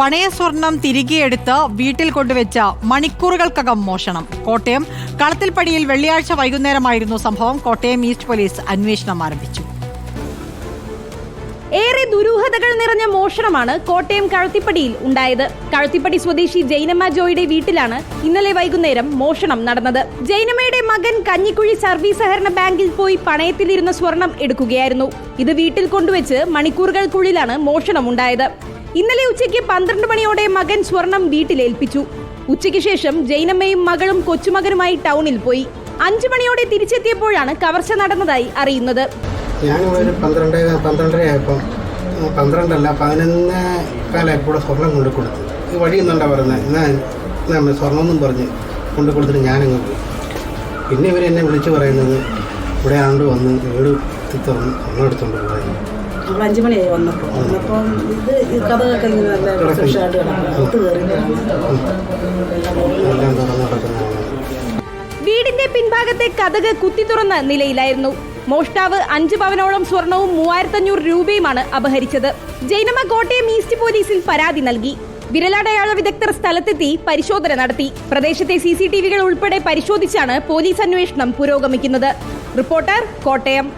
പണയ സ്വർണം തിരികെയെടുത്ത് വീട്ടിൽ കൊണ്ടുവച്ച മണിക്കൂറുകൾക്കകം മോഷണം. കോട്ടയം കളത്തിൽപ്പടിയിൽ വെള്ളിയാഴ്ച വൈകുന്നേരമായിരുന്നു സംഭവം. കോട്ടയം ഈസ്റ്റ് പോലീസ് അന്വേഷണം ആരംഭിച്ചു. ഏറെ ദുരൂഹതകൾ നിറഞ്ഞ മോഷണമാണ് കോട്ടയം കഴുത്തിപ്പടിയിൽ ഉണ്ടായത്. കഴുത്തിപ്പടി സ്വദേശി ജൈനമ്മ ജോയുടെ വീട്ടിലാണ് ഇന്നലെ വൈകുന്നേരം മോഷണം നടന്നത്. ജൈനമ്മയുടെ മകൻ കഞ്ഞിക്കുഴി സർവീസ് സഹകരണ ബാങ്കിൽ പോയി പണയത്തിലിരുന്ന സ്വർണം എടുക്കുകയായിരുന്നു. ഇത് വീട്ടിൽ കൊണ്ടുവച്ച് മണിക്കൂറുകൾക്കുള്ളിലാണ് മോഷണം ഉണ്ടായത്. ഇന്നലെ ഉച്ചയ്ക്ക് പന്ത്രണ്ട് മണിയോടെ മകൻ സ്വർണം വീട്ടിലേൽപ്പിച്ചു. ഉച്ചയ്ക്ക് ശേഷം ജൈനമ്മയും മകളും കൊച്ചുമകനുമായി ടൗണിൽ പോയി. അഞ്ചു മണിയോടെ തിരിച്ചെത്തിയപ്പോഴാണ് കവർച്ച നടന്നതായി അറിയുന്നത്. ഞാനിവിടെ പന്ത്രണ്ട് പന്ത്രണ്ടര ആയപ്പം ഉം, പന്ത്രണ്ടല്ല പതിനൊന്ന് കാലമായപ്പോൾ സ്വർണം കൊണ്ടു കൊടുത്തു. വഴി എന്നുണ്ടാ പറയുന്നത് ഞാൻ സ്വർണം എന്നും പറഞ്ഞ് കൊണ്ടു കൊടുത്തിട്ട് ഞാനങ്ങ് പോയി. പിന്നെ ഇവരെന്നെ വിളിച്ച് പറയുന്നത് ഇവിടെ ആണ്ട് വന്ന് വീട് തുറന്ന് സ്വർണം എടുത്തുകൊണ്ട് പോയി നമ്മൾ അഞ്ചു വന്നപ്പോൾ. വന്നപ്പം ഇത് ഈ കഥകളൊക്കെ ഇങ്ങനെ നല്ല കിടക്കും. കയറി വീടിന്റെ പിൻഭാഗത്തെ കഥക് കുത്തി തുറന്ന നിലയിലായിരുന്നു. മോഷ്ടാവ് അഞ്ച് പവനോളം സ്വർണവും മൂവായിരത്തഞ്ഞൂറ് രൂപയുമാണ് അപഹരിച്ചത്. ജൈനമ്മ കോട്ടയം ഈസ്റ്റ് പോലീസിൽ പരാതി നൽകി. വിരലടയാള വിദഗ്ധർ സ്ഥലത്തെത്തി പരിശോധന നടത്തി. പ്രദേശത്തെ സി സി ടി വികൾ ഉൾപ്പെടെ പരിശോധിച്ചാണ് പോലീസ് അന്വേഷണം പുരോഗമിക്കുന്നത്. റിപ്പോർട്ടർ കോട്ടയം.